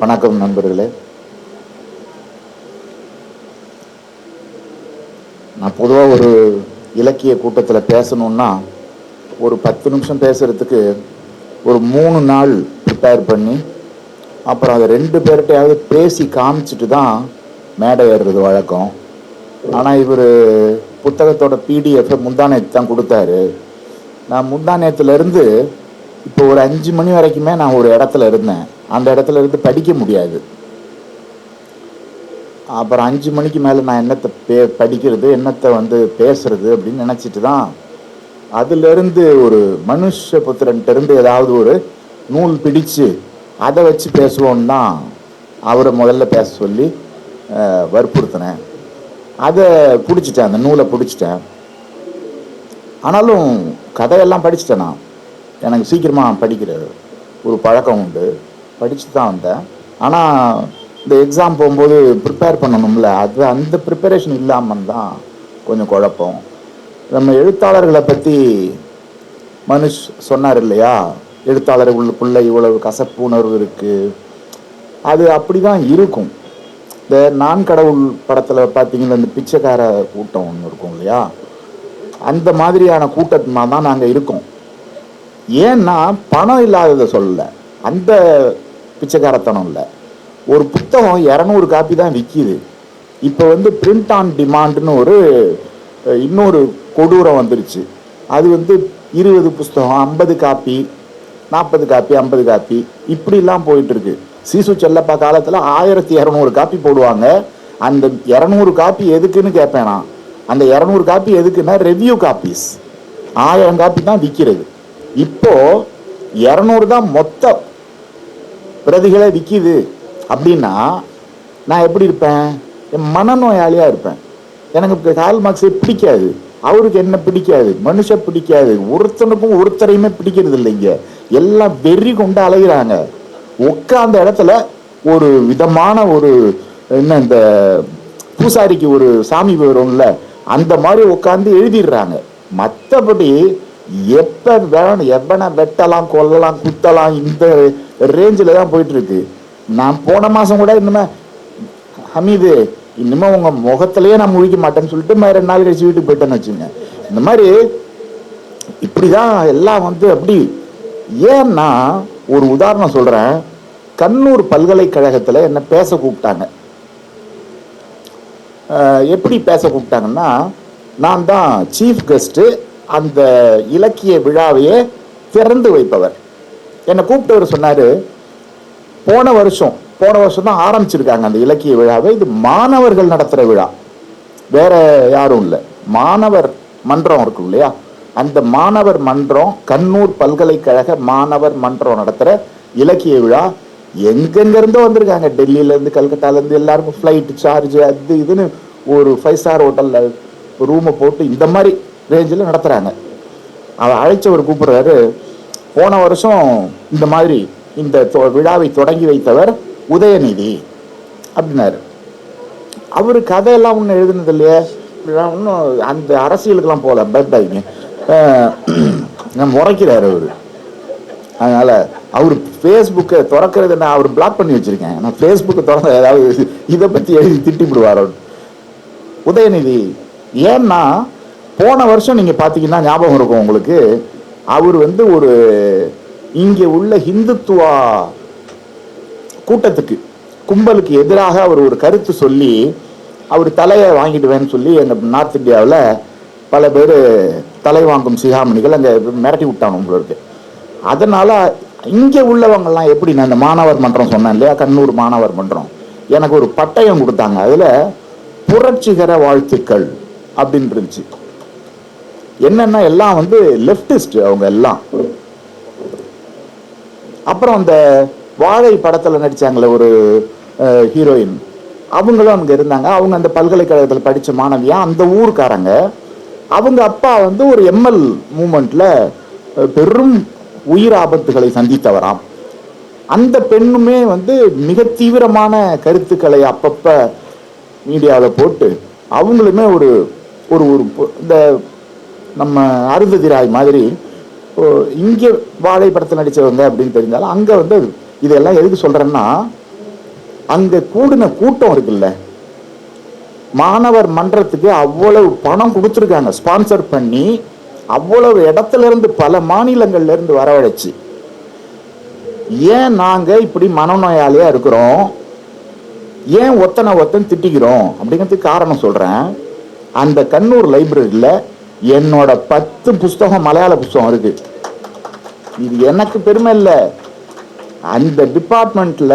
வணக்கம் நண்பர்களே. நான் பொதுவாக ஒரு இலக்கிய கூட்டத்தில் பேசணுன்னா ஒரு பத்து நிமிஷம் பேசுறதுக்கு ஒரு மூணு நாள் ப்ரிப்பேர் பண்ணி அப்புறம் அதை ரெண்டு பேர்கிட்டையாவது பேசி காமிச்சிட்டு தான் மேடை ஏறுறது வழக்கம். ஆனால் இவர் புத்தகத்தோட பிடிஎஃப்பை முந்தானேத்து தான் கொடுத்தாரு. நான் முந்தானேத்துலேருந்து இப்போ ஒரு அஞ்சு மணி வரைக்குமே நான் ஒரு இடத்துல இருந்தேன். அந்த இடத்துல இருந்து படிக்க முடியாது. அப்புறம் அஞ்சு மணிக்கு மேலே நான் என்னத்தை பே படிக்கிறது என்னத்தை வந்து பேசுறது அப்படின்னு நினச்சிட்டு தான் அதுலேருந்து ஒரு மனுஷ புத்திரன்ட்டருந்து ஏதாவது ஒரு நூல் பிடிச்சு அதை வச்சு பேசுவோன்னு தான் அவரை முதல்ல பேச சொல்லி வற்புறுத்தினேன். அதை பிடிச்சிட்டேன் அந்த நூலை பிடிச்சிட்டேன். ஆனாலும் கதையெல்லாம் படிச்சிட்டேன் நான். எனக்கு சீக்கிரமாக படிக்கிற ஒரு பழக்கம் உண்டு. படித்து தான் வந்தேன். ஆனால் இந்த எக்ஸாம் போகும்போது ப்ரிப்பேர் பண்ணணும்ல அது அந்த ப்ரிப்பரேஷன் இல்லாமல் தான் கொஞ்சம் குழப்பம். நம்ம எழுத்தாளர்களை பற்றி மனுஷ் சொன்னார் இல்லையா? எழுத்தாளர்களுக்குள்ள இவ்வளவு கசப்பு உணர்வு இருக்குது அது அப்படி தான் இருக்கும். இந்த நான் கடவுள் படத்தில் பார்த்தீங்கன்னா இந்த பிச்சைக்கார கூட்டம் ஒன்று இருக்கும் இல்லையா? அந்த மாதிரியான கூட்டமாக தான் நாங்கள் இருக்கோம். ஏன்னா பணம் இல்லாததை சொல்லலை. அந்த பிச்சைக்காரத்தனம் இல்லை. ஒரு புத்தகம் இரநூறு காப்பி தான் விற்கிது இப்போ வந்து பிரிண்ட் ஆன் டிமாண்ட்னு ஒரு இன்னொரு கொடூரம் வந்துருச்சு. அது வந்து இருபது புஸ்தகம் ஐம்பது காப்பி நாற்பது காப்பி ஐம்பது காப்பி இப்படிலாம் போயிட்டுருக்கு. சீசு செல்லப்பா காலத்தில் ஆயிரத்தி இரநூறு காப்பி போடுவாங்க. அந்த இரநூறு காப்பி எதுக்குன்னு கேட்பேன் நான் அந்த இரநூறு காப்பி எதுக்குன்னா ரெவ்யூ காப்பீஸ் ஆயிரம் காப்பி தான் விற்கிறது இப்போது இரநூறு தான் மொத்த பிரதிகளை விற்கிது அப்படின்னா நான் எப்படி இருப்பேன்? என் மனநோயாளியாக இருப்பேன். எனக்கு கால் மார்க்ஸே பிடிக்காது. அவருக்கு என்ன பிடிக்காது? மனுஷ பிடிக்காது. ஒருத்தனுக்கும் ஒருத்தரையுமே பிடிக்கிறது இல்லைங்க எல்லாம் வெறி கொண்டு அலைகிறாங்க உட்காந்த இடத்துல ஒரு விதமான ஒரு என்ன இந்த பூசாரிக்கு ஒரு சாமி வரும்ல அந்த மாதிரி உட்காந்து எழுதிடுறாங்க. மற்றபடி எப்ப வேணும் எவனை வெட்டலாம் கொல்லலாம் குத்தலாம் இந்த ரேஞ்சில் தான் போயிட்டு இருக்கு நான் போன மாதம் கூட இனிமே ஹமீது இனிமே உங்க முகத்திலேயே நான் முழிக்க மாட்டேன்னு சொல்லிட்டு மறு ரெண்டு நாள் கழிச்சு வீட்டுக்கு போயிட்டேன்னு வச்சுங்க இந்த மாதிரி இப்படிதான் எல்லாம் வந்து அப்படி ஏன்னா ஒரு உதாரணம் சொல்றேன். கண்ணூர் பல்கலைக்கழகத்துல என்ன பேச கூப்பிட்டாங்க. எப்படி பேச கூப்பிட்டாங்கன்னா நான் தான் சீஃப் கெஸ்ட்டு அந்த இலக்கிய விழாவையே திறந்து வைப்பவர். என்னை கூப்பிட்டவர் சொன்னார் போன வருஷம் போன வருஷம் தான் ஆரம்பிச்சிருக்காங்க அந்த இலக்கிய விழாவை. இது மாணவர்கள் நடத்துகிற விழா. வேற யாரும் இல்லை. மாணவர் மன்றம் இருக்கும் இல்லையா? அந்த மாணவர் மன்றம் கண்ணூர் பல்கலைக்கழக மாணவர் மன்றம் நடத்துகிற இலக்கிய விழா. எங்கெங்கிருந்தோ வந்திருக்காங்க. டெல்லியிலேருந்து கல்கட்டாலேருந்து எல்லாருக்கும் ஃப்ளைட் சார்ஜ் அது இதுன்னு ஒரு ஃபைவ் ஸ்டார் ஹோட்டலில் ரூமை போட்டு இந்த மாதிரி ரேஞ்சில் நடத்துகிறாங்க அவர் அழைச்சவர் கூப்பிடுறாரு போன வருஷம் இந்த மாதிரி இந்த தொ- விழாவை தொடங்கி வைத்தவர் உதயநிதி அப்படின்னாரு. அவர் கதையெல்லாம் ஒன்றும் எழுதுனது இல்லையே? ஒன்றும் அந்த அரசியலுக்கெல்லாம் போகல பயப்படாதீங்க அஹ் முறைக்கிறார் அவர். அதனால அவர் ஃபேஸ்புக்கை திறக்கிறது நான் அவர் பிளாக் பண்ணி வச்சிருக்கேன். நான் ஃபேஸ்புக்கை திறந்த ஏதாவது இதை பற்றி எழுதி திட்டிவிடுவார்? அவர் உதயநிதி ஏன்னா போன வருஷம் நீங்கள் பார்த்தீங்கன்னா ஞாபகம் இருக்கும் உங்களுக்கு. அவர் வந்து ஒரு இங்கே உள்ள ஹிந்துத்துவா கூட்டத்துக்கு கும்பலுக்கு எதிராக அவர் ஒரு கருத்து சொல்லி அவர் தலையை வாங்கிடுவேன்னு சொல்லி எங்கள் நார்த் இந்தியாவில் பல பேர் தலை வாங்கும் சிகாமணிகள் அங்கே மிரட்டி விட்டாங்க உங்களுக்கு அதனால் இங்கே உள்ளவங்கள்லாம் எப்படி நான் இந்த மாணவர் மன்றம் சொன்னேன் இல்லையா? கண்ணூர் மாணவர் மன்றம். எனக்கு ஒரு பட்டயம் கொடுத்தாங்க. அதில் புரட்சிகர வாழ்த்துக்கள் அப்படின்னு இருந்துச்சு என்னன்னா எல்லாம் வந்து லெஃப்டிஸ்ட் அவங்க எல்லாம். அப்புறம் அந்த வாழை படத்தில் நடித்தாங்களே ஒரு ஹீரோயின் அவங்களும் அங்கே இருந்தாங்க. அவங்க அந்த பல்கலைக்கழகத்தில் படித்த மாணவியா அந்த ஊர்க்காரங்க. அவங்க அப்பா வந்து ஒரு எம்எல் மூமெண்ட்ல பெரும் உயிர் ஆபத்துகளை சந்தித்தவராம். அந்த பெண்ணுமே வந்து மிக தீவிரமான கருத்துக்களை அப்பப்ப மீடியாவில் போட்டு அவங்களுமே ஒரு ஒரு ஒரு இந்த நம்ம அருந்ததிராய் மாதிரி இங்கே வாழை படத்தில் நடித்தவங்க அப்படின்னு தெரிஞ்சாலும் அங்கே வந்து இதெல்லாம் எதுக்கு சொல்கிறேன்னா அங்கே கூடின கூட்டம் இருக்குல்ல. மாணவர் மன்றத்துக்கு அவ்வளவு பணம் கொடுத்துருக்காங்க. ஸ்பான்சர் பண்ணி அவ்வளவு இடத்துல இருந்து பல மாநிலங்கள்லேருந்து வரவழைச்சு. ஏன் நாங்கள் இப்படி மனநோயாளியாக இருக்கிறோம்? ஏன் ஒத்தனை ஒத்தன் திட்டிக்கிறோம்? அப்படிங்கிறதுக்கு காரணம் சொல்கிறேன் அந்த கண்ணூர் லைப்ரரியில் என்னோட பத்து புஸ்தகம் மலையாள புஸ்தகம் இருக்கு. இது எனக்கு பெருமை இல்லை. அந்த டிபார்ட்மெண்ட்ல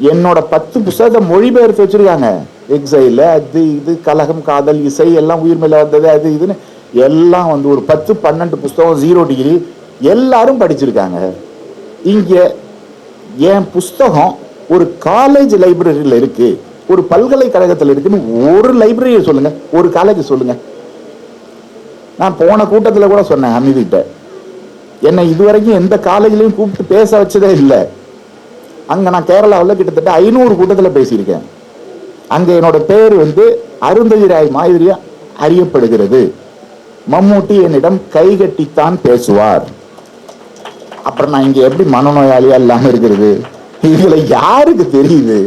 என்னோட பத்து புஸ்தகத்தை மொழிபெயர்த்து வச்சிருக்காங்க. எக்ஸைல அது இது கலகம் காதல் இசை எல்லாம் உயிர் மேல வந்தது அது இதுன்னு எல்லாம் வந்து ஒரு பத்து பன்னெண்டு புஸ்தகம் ஜீரோ டிகிரி எல்லாரும் படிச்சிருக்காங்க. இங்க என் புஸ்தகம் ஒரு காலேஜ் லைப்ரரியில இருக்கு. ஒரு பல்கலைக்கழகத்தில் இருக்குன்னு ஒரு லைப்ரரியை சொல்லுங்க. ஒரு காலேஜ் சொல்லுங்க. நான் போன கூட்டத்தில் கூட சொன்னேன் அமிதிட்ட என்னை இதுவரைக்கும் எந்த காலேஜிலையும் கூப்பிட்டு பேச வச்சதே இல்லை. அங்கே நான் கேரளாவில் கிட்டத்தட்ட ஐநூறு கூட்டத்தில் பேசியிருக்கேன். அங்கே என்னோட பேர் வந்து அருந்ததிராய் மாதிரியா அறியப்படுகிறது. மம்மூட்டி என்னிடம் கைகட்டித்தான் பேசுவார். அப்புறம் நான் இங்கே எப்படி மனநோயாளியா இல்லாமல் இருக்கிறது? இதுல யாருக்கு தெரியுது?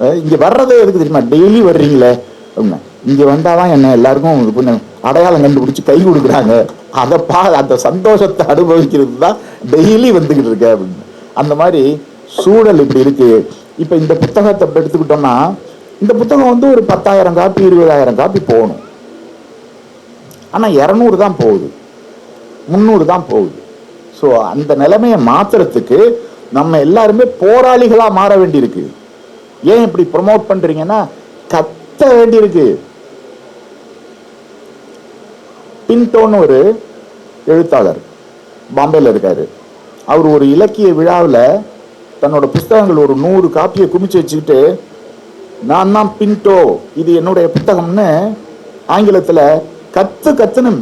இங்கே இங்க வர்றதே எதுக்கு தெரியுமா? டெய்லி வர்றீங்களே. அப்படின்னா, இங்க வந்தாதான் என்ன எல்லாருக்கும் இது பண்ண அடையாளம் கண்டுபிடிச்சு கை கொடுக்குறாங்க. அதை பா அந்த சந்தோஷத்தை அனுபவிக்கிறது தான் டெய்லி வந்துக்கிட்டு இருக்க அப்படின்னு. அந்த மாதிரி சூழல் இப்படி இருக்கு. இப்போ இந்த புத்தகத்தை எடுத்துக்கிட்டோம்னா இந்த புத்தகம் வந்து ஒரு பத்தாயிரம் காப்பி இருபதாயிரம் காப்பி போகணும். ஆனா இரநூறு தான் போகுது. முந்நூறு தான் போகுது. ஸோ அந்த நிலைமையை மாத்துறதுக்கு நம்ம எல்லாருமே போராளிகளா மாற வேண்டியிருக்கு. ஏன் இப்படி ப்ரொமோட் பண்றீங்கன்னா கத்த வேண்டியிருக்கு. பின்டோன்னு ஒரு எழுத்தாளர் பாம்பேல இருக்காரு. அவர் ஒரு இலக்கிய விழாவில் தன்னோட புஸ்தகங்கள் ஒரு நூறு காப்பியை குமிச்சு வச்சுக்கிட்டு நான் தான் பின்டோ இது என்னுடைய புத்தகம்னு ஆங்கிலத்தில் கத்து கத்துன்னு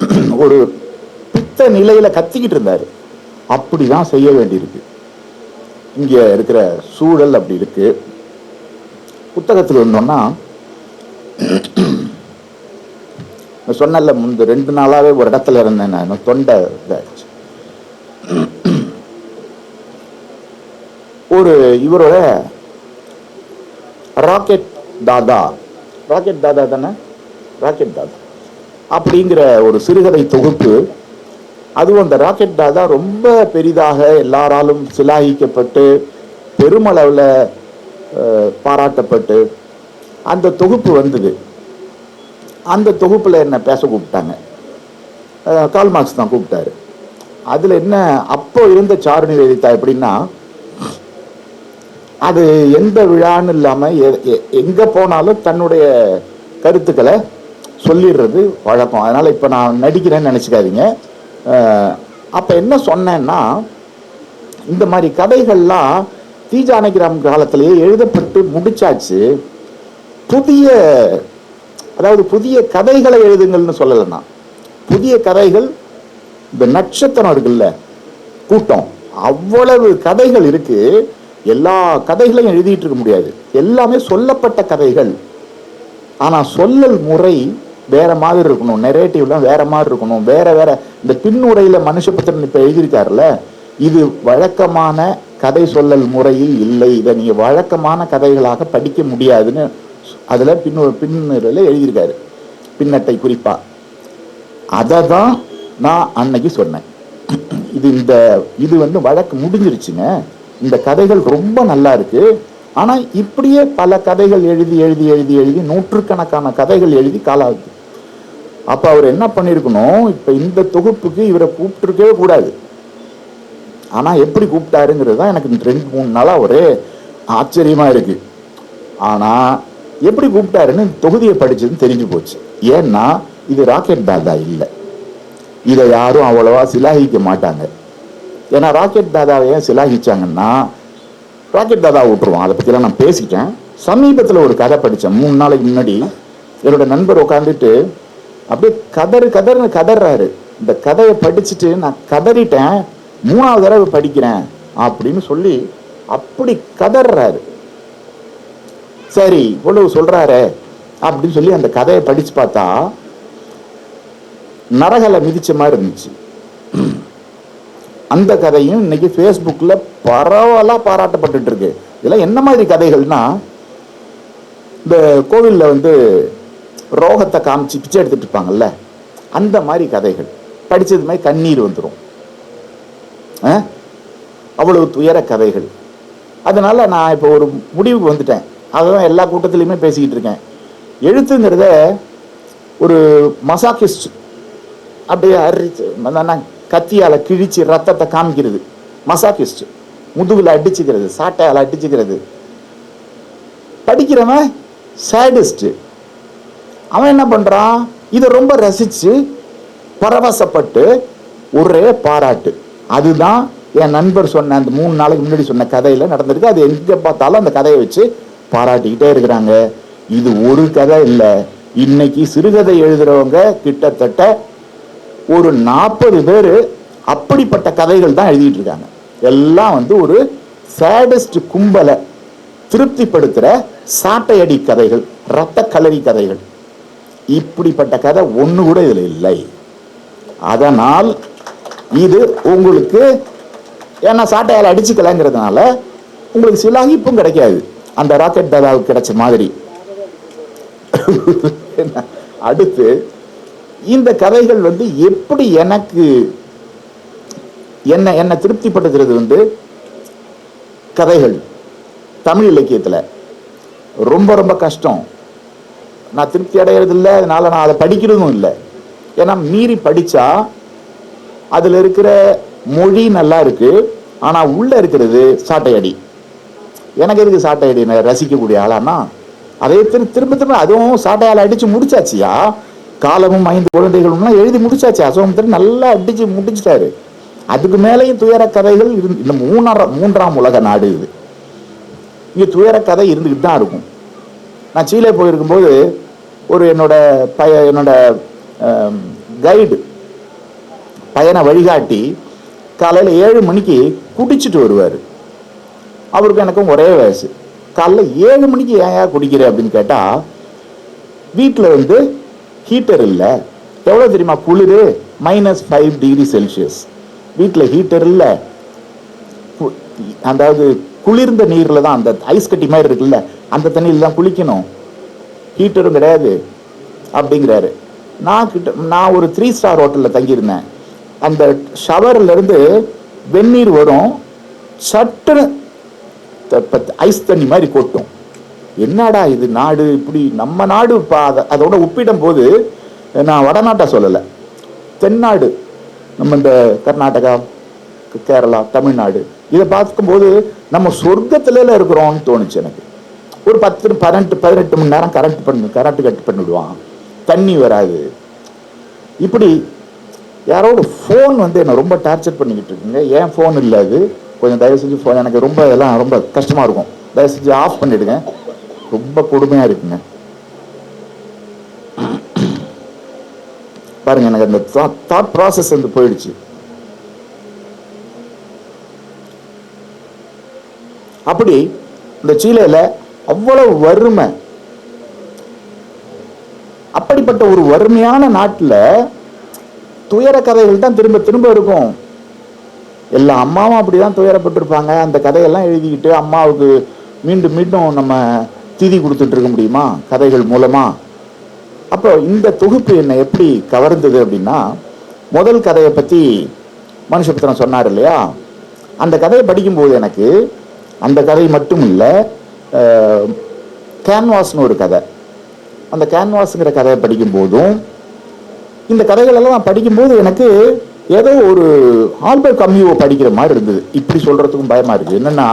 ஒரு பித்த நிலையில கத்திக்கிட்டு இருந்தாரு. அப்படிதான் செய்ய வேண்டியிருக்கு. இங்க இருக்கிற சூழல் அப்படி இருக்கு. புத்தகத்தில் வந்தோம்னா சொன்னல முந்த ரெண்டு நாளாவே ஒரு இடத்துல இருந்தேன் நான். தொண்டை இதாச்சு ஒரு இவரோட ராக்கெட் தாதா. ராக்கெட் தாதா தானே? ராக்கெட் தாதா. அப்படிங்கிற ஒரு சிறுகதை தொகுப்பு. அதுவும் அந்த ராக்கெட் தாதா ரொம்ப பெரிதாக எல்லாராலும் சிலாகிக்கப்பட்டு பெருமளவில் பாராட்டப்பட்டு அந்த தொகுப்பு வந்தது. அந்த தொகுப்பில் என்ன பேச கூப்பிட்டாங்க. கால் மார்க்ஸ் தான் கூப்பிட்டாரு. அதில் என்ன அப்போ இருந்த சாரு நிவேதிதா எப்படின்னா அது எந்த விழான்னு இல்லாமல் எங்கே போனாலும் தன்னுடைய கருத்துக்களை சொல்லிடுறது வழக்கம். அதனால் இப்போ நான் நடிக்கிறேன்னு நினச்சிக்காதீங்க. அப்போ என்ன சொன்னேன்னா இந்த மாதிரி கதைகள்லாம் தீஜானகிராம் காலத்திலேயே எழுதப்பட்டு முடிச்சாச்சு. புதிய அதாவது புதிய கதைகளை எழுதுங்கள்னு சொல்லலைன்னா புதிய கதைகள் இந்த நட்சத்திரம் இருக்குல்ல கூட்டம். அவ்வளவு கதைகள் இருக்கு. எல்லா கதைகளையும் எழுதிட்டு இருக்க முடியாது. எல்லாமே சொல்லப்பட்ட கதைகள். ஆனா சொல்லல் முறை வேற மாதிரி இருக்கணும். நெரேட்டிவ்லாம் வேற மாதிரி இருக்கணும். வேற வேற இந்த பின்னுரையில மனுஷபத்திரன் இப்ப எழுதியிருக்காருல்ல இது வழக்கமான கதை சொல்லல் முறையில் இல்லை. இதை நீங்க வழக்கமான கதைகளாக படிக்க முடியாதுன்னு அதுல பின்னு பின்னுரையில எழுதியிருக்காரு. பின்னட்டை குறிப்பா. அதை தான் நான் அன்னைக்கு சொன்னேன். இது இந்த இது வந்து வழக்கு முடிஞ்சிருச்சுங்க. இந்த கதைகள் ரொம்ப நல்லா இருக்கு. ஆனா இப்படியே பல கதைகள் எழுதி எழுதி எழுதி எழுதி நூற்றுக்கணக்கான கதைகள் எழுதி காலாகுது. அப்ப அவர் என்ன பண்ணிருக்கணும்? இப்ப இந்த தொகுப்புக்கு இவரை கூப்பிட்டுருக்கவே கூடாது. ஆனா எப்படி கூப்பிட்டாருங்கிறது தான் எனக்கு இந்த ரெண்டு மூணு நாளா ஒரே ஆச்சரியமா இருக்கு. ஆனா எப்படி கூப்பிட்டாருன்னு தொகுதியை படிச்சதுன்னு தெரிஞ்சு போச்சு. ஏன்னா இது ராக்கெட் தாதா இல்லை. இதை யாரும் அவ்வளவா சிலாகிக்க மாட்டாங்க. ஏன்னா ராக்கெட் தாதாவை ஏன் சிலாகிச்சாங்கன்னா ராக்கெட் தாதா விட்டுருவோம் அதை பற்றிலாம் நான் பேசிட்டேன். சமீபத்தில் ஒரு கதை படித்தேன் மூணு நாளைக்கு முன்னாடி என்னோட நண்பர் உட்காந்துட்டு அப்படியே கதறு கதறுன்னு கதறாரு. இந்த கதையை படிச்சுட்டு நான் கதறிட்டேன். மூணாவது தடவை படிக்கிறேன் அப்படின்னு சொல்லி அப்படி கதறாரு. சரி இவ்வளவு சொல்றாரே அப்படின்னு சொல்லி அந்த கதையை படிச்சு பார்த்தா நரகலை மிதிச்ச மாதிரி இருந்துச்சு. அந்த கதையும் இன்னைக்கு ஃபேஸ்புக்கில் பரவலாக பாராட்டப்பட்டுட்டு இருக்கு இதெல்லாம் என்ன மாதிரி கதைகள்னா இந்த கோவிலில் வந்து ரோகத்தை காமிச்சு பிச்சை எடுத்துட்டு இருப்பாங்கல்ல அந்த மாதிரி கதைகள். படித்தது மாதிரி கண்ணீர் வந்துடும் அவ்வளவு துயர கதைகள். அதனால நான் இப்போ ஒரு முடிவுக்கு வந்துட்டேன். அதுதான் எல்லா கூட்டத்திலையுமே பேசிக்கிட்டு இருக்கேன். எழுத்துங்கிறத ஒரு மசாக்கிஸ்ட் அப்படியே அரிச்சு கத்தியால் கிழிச்சு ரத்தத்தை காமிக்கிறது. மசாக்கிஸ்ட் முதுகில் அடிச்சுக்கிறது சாட்டையால் அடிச்சுக்கிறது. படிக்கிறவன் சேடிஸ்ட் அவன் என்ன பண்ணுறான் இதை ரொம்ப ரசிச்சு பரவசப்பட்டு ஒரே பாராட்டு. அதுதான் என் நண்பர் சொன்ன அந்த மூணு நாளைக்கு முன்னாடி சொன்ன கதையில் நடந்திருக்கு. அது எங்கே பார்த்தாலும் அந்த கதையை வச்சு பாராட்டிக்கிட்டே இருக்கிறாங்க. இது ஒரு கதை இல்லை. இன்னைக்கு சிறுகதை எழுதுறவங்க கிட்டத்தட்ட ஒரு நாற்பது பேர் அப்படிப்பட்ட கதைகள் தான் எழுதிட்டு இருக்காங்க எல்லாம் வந்து ஒரு சேடஸ்ட் கும்பலை திருப்திப்படுத்துகிற சாட்டையடி கதைகள் ரத்த கலரி கதைகள். இப்படிப்பட்ட கதை ஒன்று கூட இதில் இல்லை. அதனால் இது உங்களுக்கு ஏன்னா சாட்டையால் அடிச்சுக்கலங்கிறதுனால உங்களுக்கு சிலாகிப்பும் கிடைக்காது. அந்த ராக்கெட் தாதாவுக்கு கிடைச்ச மாதிரி. அடுத்து இந்த கதைகள் வந்து எப்படி எனக்கு என்ன என்ன திருப்திப்படுத்துறது வந்து கதைகள் தமிழ் இலக்கியத்தில். ரொம்ப ரொம்ப கஷ்டம். நான் திருப்தி அடைகிறது இல்லை அதனால நான் அதை படிக்கிறதும் இல்லை. ஏன்னா மீறி படித்தா அதில் இருக்கிற மொழி நல்லா இருக்கு ஆனால் உள்ளே இருக்கிறது சாட்டையடி. எனக்கு எதுக்கு சாட்டையடி அடி? ரசிக்கக்கூடிய ஆளானா? அதே திரு திரும்ப திரும்ப அதுவும் சாட்டையால் அடித்து முடிச்சாச்சியா? காலமும் ஐந்து குழந்தைகளும்லாம் எழுதி முடிச்சாச்சு. அசோகத்திரி நல்லா அடித்து முடிச்சிட்டாரு. அதுக்கு மேலேயும் துயர கதைகள் இருந்து இந்த மூணாம் மூன்றாம் உலக நாடு இது. இங்கே துயர கதை இருந்துக்கிட்டு தான் இருக்கும். நான் சீலே போயிருக்கும்போது ஒரு என்னோட பய என்னோட கைடு பயண வழிகாட்டி காலையில் ஏழு மணிக்கு குடிச்சிட்டு வருவார். அவருக்கும் எனக்கும் ஒரே வயசு. காலைல ஏழு மணிக்கு ஏன் குடிக்கிற அப்படின்னு கேட்டால் வீட்டில் வந்து ஹீட்டர் இல்லை. எவ்வளோ தெரியுமா? குளிர் மைனஸ் ஃபைவ் டிகிரி செல்சியஸ் வீட்டில் ஹீட்டர் இல்லை. அதாவது குளிர்ந்த நீரில் தான் அந்த ஐஸ் கட்டி மாதிரி இருக்குல்ல அந்த தண்ணியில் தான் குளிக்கணும். ஹீட்டரும் கிடையாது. அப்படிங்கிறாரு. நான் கிட்ட நான் ஒரு த்ரீ ஸ்டார் ஹோட்டலில் தங்கியிருந்தேன். அந்த ஷவர்லேருந்து வெந்நீர் வரும். சட்டுன்னு ஐஸ் தண்ணி மாதிரி கொட்டும். என்னடா இது நாடு இப்படி நம்ம நாடு இப்போ அதை அதோட ஒப்பிடும் போது நான் வடநாட்டை சொல்லலை. தென்னாடு நம்ம இந்த கர்நாடகா கேரளா தமிழ்நாடு இதை பார்க்கும்போது நம்ம சொர்க்கத்துல இருக்கிறோம்னு தோணுச்சு எனக்கு. ஒரு பத்து பன்னெண்டு பதினெட்டு மணி நேரம் கரண்ட் பண்ணு கரண்ட் கட் பண்ணிவிடுவான் தண்ணி வராது. இப்படி யாரோட ஃபோன் வந்து என்னை ரொம்ப டார்ச்சர் பண்ணிக்கிட்டு இருக்குங்க. ஏன் ஃபோன் இல்லை அது? கொஞ்சம் தயவு செஞ்சு ஃபோன் எனக்கு ரொம்ப இதெல்லாம் ரொம்ப கஷ்டமா இருக்கும். தயவு செஞ்சு ஆஃப் பண்ணிடுங்க. ரொம்ப கொடுமையா இருக்குங்க. பாருங்க எனக்கு அந்த தாட் ப்ராசஸ் வந்து போயிடுச்சு. அப்படி இந்த சீலையில் அவ்வளவு வறுமை. அப்படிப்பட்ட ஒரு வறுமையான நாட்டுல துயர கதைகள் தான் திரும்ப திரும்ப இருக்கும். எல்லா அம்மாவும் அப்படி தான் துயரப்பட்டிருப்பாங்க. அந்த கதையெல்லாம் எழுதிக்கிட்டு அம்மாவுக்கு மீண்டும் மீண்டும் நம்ம திதி கொடுத்துட்டு இருக்க முடியுமா? கதைகள் மூலமாக அப்போ இந்த தொகுப்பு என்னை எப்படி கவர்ந்தது அப்படின்னா முதல் கதையை பற்றி மனுஷபுத்திரன் சொன்னார் இல்லையா? அந்த கதையை படிக்கும்போது எனக்கு அந்த கதை மட்டும் இல்லை கேன்வாஸ்னு ஒரு கதை. அந்த கேன்வாஸுங்கிற கதையை படிக்கும்போதும் இந்த கதைகளெல்லாம் நான் படிக்கும்போது எனக்கு ஏதோ ஒரு ஆல்பர்ட் கம்யூவை படிக்கிற மாதிரி இருந்தது. இப்படி சொல்கிறதுக்கும் பயமாக இருக்குது என்னன்னா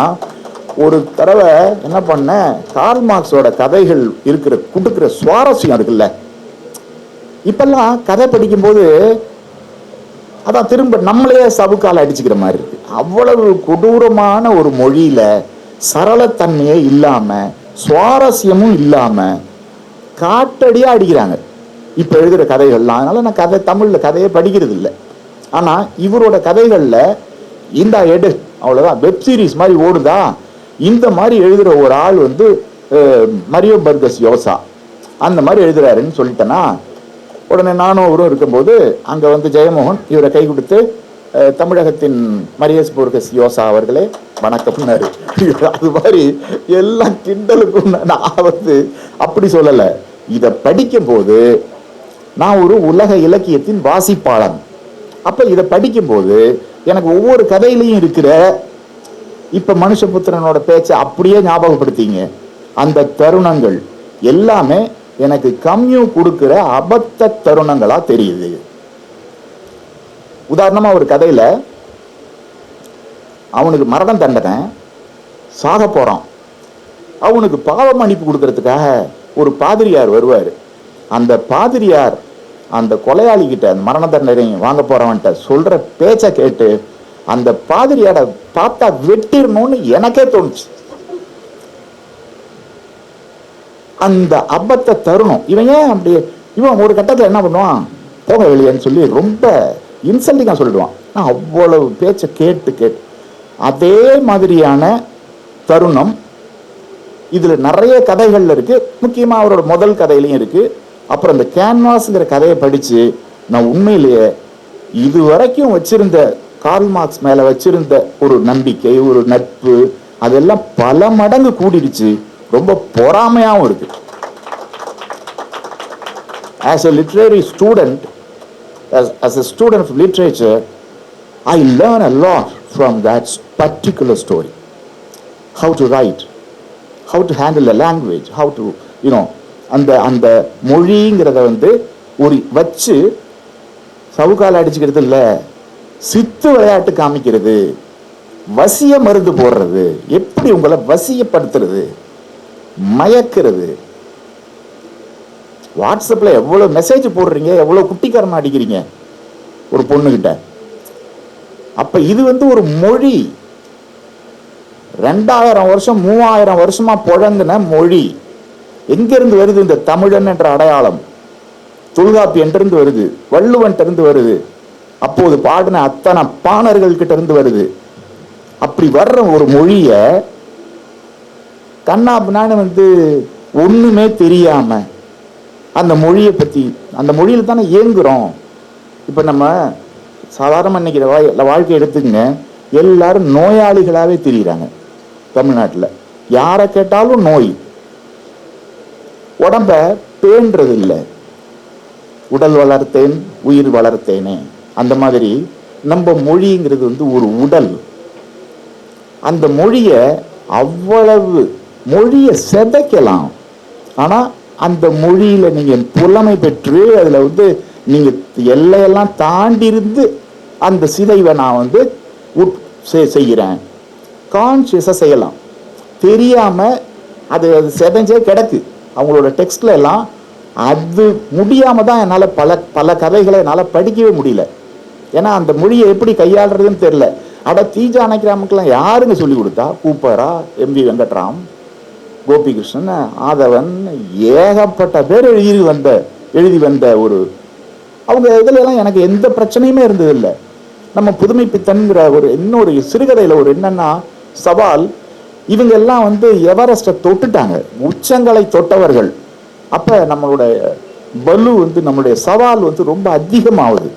ஒரு தடவை என்ன பண்ண கார்ல் மார்க்ஸோட கதைகள் இருக்கிற கொடுக்குற சுவாரஸ்யம் இருக்குல்ல. இப்பெல்லாம் கதை படிக்கும்போது அதான் திரும்ப நம்மளே சவுக்கால் அடிச்சுக்கிற மாதிரி இருக்கு. அவ்வளவு கொடூரமான ஒரு மொழியில சரளத்தன்மையே இல்லாமல் சுவாரஸ்யமும் இல்லாமல் காட்டடியாக அடிக்கிறாங்க. இப்போ எழுதுகிற கதைகள்லாம். அதனால் நான் கதை தமிழில் கதையை படிக்கிறது இல்லை ஆனா இவரோட கதைகள்ல இந்த எடு அவ்வளவுதான். வெப் சீரிஸ் மாதிரி ஓடுதா? இந்த மாதிரி எழுதுற ஒரு ஆள் வந்து அஹ், மரியோ பர்கஸ் யோசா அந்த மாதிரி எழுதுறாருன்னு சொல்லிட்டேன்னா உடனே நானும் அவரும் இருக்கும்போது அங்க வந்து ஜெயமோகன் இவரை கை கொடுத்து அஹ், தமிழகத்தின் மரியஸ் பர்கஸ் யோசா அவர்களே வணக்கம்னாரு அது மாதிரி எல்லாம் கிண்டலுக்கும் நான் வந்து அப்படி சொல்லலை. இதை படிக்கும்போது நான் ஒரு உலக இலக்கியத்தின் வாசிப்பாளன். அப்போ இதை படிக்கும்போது எனக்கு ஒவ்வொரு கதையிலையும் இருக்கிற இப்போ மனுஷபுத்திரனோட பேச்சை அப்படியே ஞாபகப்படுத்திங்க. அந்த தருணங்கள் எல்லாமே எனக்கு கம்யூ கொடுக்குற அபத்த தருணங்களா தெரியுது. உதாரணமா ஒரு கதையில அவனுக்கு மரணம் தண்டனை சாக போறான். அவனுக்கு பாவ மன்னிப்பு கொடுக்கறதுக்காக ஒரு பாதிரியார் வருவார். அந்த பாதிரியார் அந்த கொலையாளிகிட்ட அந்த மரண தண்டனை வாங்க போகிறவன்ட்ட சொல்ற பேச்சை கேட்டு அந்த பாதிரியார பார்த்தா வெட்டிடணும்னு எனக்கே தோணுச்சு. அந்த அபத்த தருணம் இவன் ஏன் அப்படி இவன் ஒரு கட்டத்தில் என்ன பண்ணுவான்? போக வெளியேன்னு சொல்லி ரொம்ப இன்சல்டிங்காக சொல்லிடுவான். நான் அவ்வளவு பேச்சை கேட்டு கேட்டு. அதே மாதிரியான தருணம் இதுல நிறைய கதைகள்ல இருக்கு. முக்கியமா அவரோட முதல் கதையிலையும் இருக்கு. அப்புறம் இந்த கேன்வாஸுங்கிற கதையை படித்து நான் உண்மையிலேயே இதுவரைக்கும் வச்சிருந்த கார்ல் மார்க்ஸ் மேலே வச்சிருந்த ஒரு நம்பிக்கை ஒரு நட்பு அதெல்லாம் பல மடங்கு கூடிடுச்சு ரொம்ப பொறாமையாகவும் இருக்கு as a literary student as a student of literature I learn a lot from that's particular story how to write how to handle a language how to you know அந்த அந்த மொழிங்கிறத வந்து ஒரு வச்சு சவுக்கால் அடிச்சுக்கிறது இல்லை சித்து விளையாட்டு காமிக்கிறது வசிய மருந்து போடுறது எப்படி உங்களை வசியப்படுத்துறது மயக்கிறது. வாட்ஸ்அப்பில் எவ்வளோ மெசேஜ் போடுறீங்க எவ்வளோ குட்டிக்காரமாக அடிக்கிறீங்க ஒரு பொண்ணுகிட்ட. அப்போ இது வந்து ஒரு மொழி. ரெண்டாயிரம் வருஷம் மூவாயிரம் வருஷமாக புழங்கின மொழி. எங்கிருந்து வருது இந்த தமிழன் என்ற அடையாளம்? தொல்காப்பியன்றிருந்து வருது? வள்ளுவன் இருந்து வருது. அப்போது பாடின அத்தனை பாணர்கள் கிட்ட இருந்து வருது. அப்படி வர்ற ஒரு மொழிய கண்ணாபின்னான்னு வந்து ஒண்ணுமே தெரியாம அந்த மொழியை பத்தி அந்த மொழியில தானே இயங்குறோம். இப்ப நம்ம சாதாரண நினைக்கிற வாழ் வாழ்க்கை எடுத்துங்க எல்லாரும் நோயாளிகளாகவே தெரியுறாங்க தமிழ்நாட்டில். யாரை கேட்டாலும் நோய். உடம்ப பேன்றது இல்லை உடல் வளர்த்தேன் உயிர் வளர்த்தேனே. அந்த மாதிரி நம்ம மொழிங்கிறது வந்து ஒரு உடல். அந்த மொழிய அவ்வளவு மொழியை செதைக்கலாம். ஆனா அந்த மொழியில நீங்க புலமை பெற்று அதுல வந்து நீங்க எல்லையெல்லாம் தாண்டி இருந்து அந்த சிதைவை நான் வந்து உட்- செ- செய்கிறேன். கான்சியஸா செய்யலாம். தெரியாம அது அது செதஞ்சே கிடக்கு. அவங்களோட டெக்ஸ்ட்ல எல்லாம் அது முடியாம தான் என்னால் பல பல கதைகளை என்னால் படிக்கவே முடியல. ஏன்னா அந்த மொழியை எப்படி கையாளுறதுன்னு தெரியல. அட தீஜா அணைக்கிறாமுக்கெல்லாம் யாருங்க சொல்லி கொடுத்தா? கூப்பரா எம்வி வெங்கட்ராம் கோபிகிருஷ்ணன் ஆதவன் ஏகப்பட்ட பேர் எழுதி வந்த எழுதி வந்த ஒரு அவங்க இதுல எல்லாம் எனக்கு எந்த பிரச்சனையுமே இருந்ததில்லை. நம்ம புதுமை பித்தன்கிற ஒரு இன்னொரு சிறுகதையில ஒரு என்னன்னா சவால் இவங்க எல்லாம் வந்து எவரெஸ்ட்டை தொட்டுட்டாங்க? உச்சங்களை தொட்டவர்கள். அப்ப நம்மளுடைய பலு வந்து நம்மளுடைய சவால் வந்து ரொம்ப அதிகமாகுது.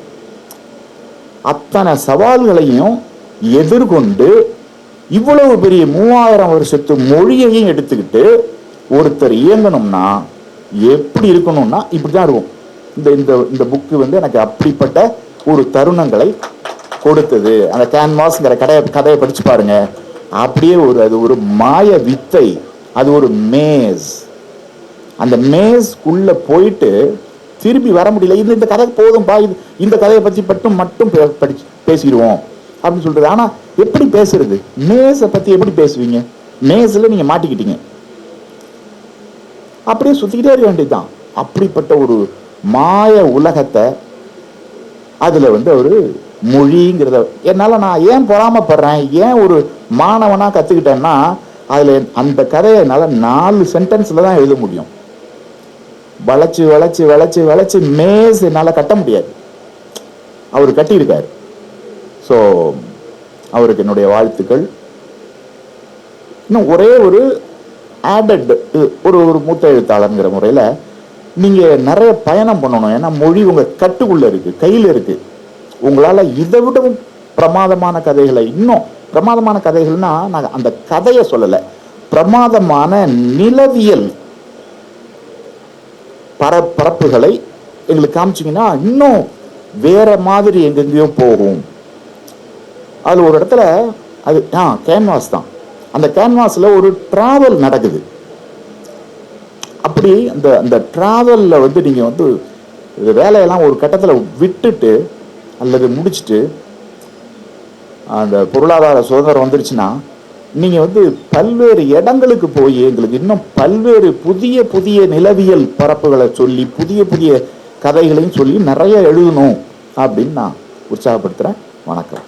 அத்தனை சவால்களையும் எதிர்கொண்டு இவ்வளவு பெரிய மூவாயிரம் வருஷத்து மொழியையும் எடுத்துக்கிட்டு ஒருத்தர் இயங்கணும்னா எப்படி இருக்கணும்னா இப்படிதான் இருக்கும். இந்த இந்த இந்த புக்கு வந்து எனக்கு அப்படிப்பட்ட ஒரு தருணங்களை கொடுத்தது. அந்த கேன்வாஸ்ங்கிற கதையை கதையை படிச்சு பாருங்க. அப்படியே ஒரு அது ஒரு மாய வித்தை அது ஒரு மேஸ் அந்த மேஸ்க்குள்ள போயிட்டு திரும்பி வர முடியல. இந்த இந்த கதை போதும்பா இது இந்த கதையை பற்றி மட்டும் மட்டும் படிச்சு பேசிடுவோம் அப்படின்னு சொல்றது. ஆனா எப்படி பேசுறது? மேஸை பற்றி எப்படி பேசுவீங்க? மேஸ்ல நீங்க மாட்டிக்கிட்டீங்க. அப்படியே சுற்றிக்கிட்டே இருக்க வேண்டியதுதான். அப்படிப்பட்ட ஒரு மாய உலகத்தை அதில் வந்து ஒரு மொழிங்கிறத என்னால் நான் ஏன் பொறாமப்படுறேன்? ஏன் ஒரு மாணவனாக கற்றுக்கிட்டேன்னா அதில் அந்த கதையை என்னால் நாலு சென்டென்ஸில் தான் எழுத முடியும். வளைச்சி வளைச்சி வளைச்சி வளைச்சி மேஸ் என்னால் கட்ட முடியாது. அவர் கட்டியிருக்கார். ஸோ அவருக்கு என்னுடைய வாழ்த்துக்கள். இன்னும் ஒரே ஒரு ஆடட் ஒரு ஒரு மூத்த எழுத்தாளர்ங்கிற முறையில் நீங்கள் நிறைய பயணம் பண்ணணும். ஏன்னா மொழி உங்கள் கட்டுக்குள்ளே இருக்குது கையில் இருக்குது உங்களால் இதை விடவும் பிரமாதமான கதைகளை இன்னும் பிரமாதமான கதைகள்னா நான் அந்த கதையை சொல்லலை. பிரமாதமான நிலவியல் பர பரப்புகளை எங்களுக்கு காமிச்சிங்கன்னா இன்னும் வேற மாதிரி எங்கெங்கேயோ போகும். அது ஒரு இடத்துல அது ஆ கேன்வாஸ் தான். அந்த கேன்வாஸில் ஒரு ட்ராவல் நடக்குது. அப்படி அந்த அந்த ட்ராவலில் வந்து நீங்கள் வந்து வேலையெல்லாம் ஒரு கட்டத்தில் விட்டுட்டு அல்லது முடிச்சுட்டு அந்த பொருளாதார சுதந்திரம் வந்துருச்சுன்னா நீங்கள் வந்து பல்வேறு இடங்களுக்கு போய் எங்களுக்கு இன்னும் பல்வேறு புதிய புதிய நிலவியல் பரப்புகளை சொல்லி புதிய புதிய கதைகளையும் சொல்லி நிறைய எழுதணும் அப்படின்னு நான் உற்சாகப்படுத்துகிறேன் வணக்கம்.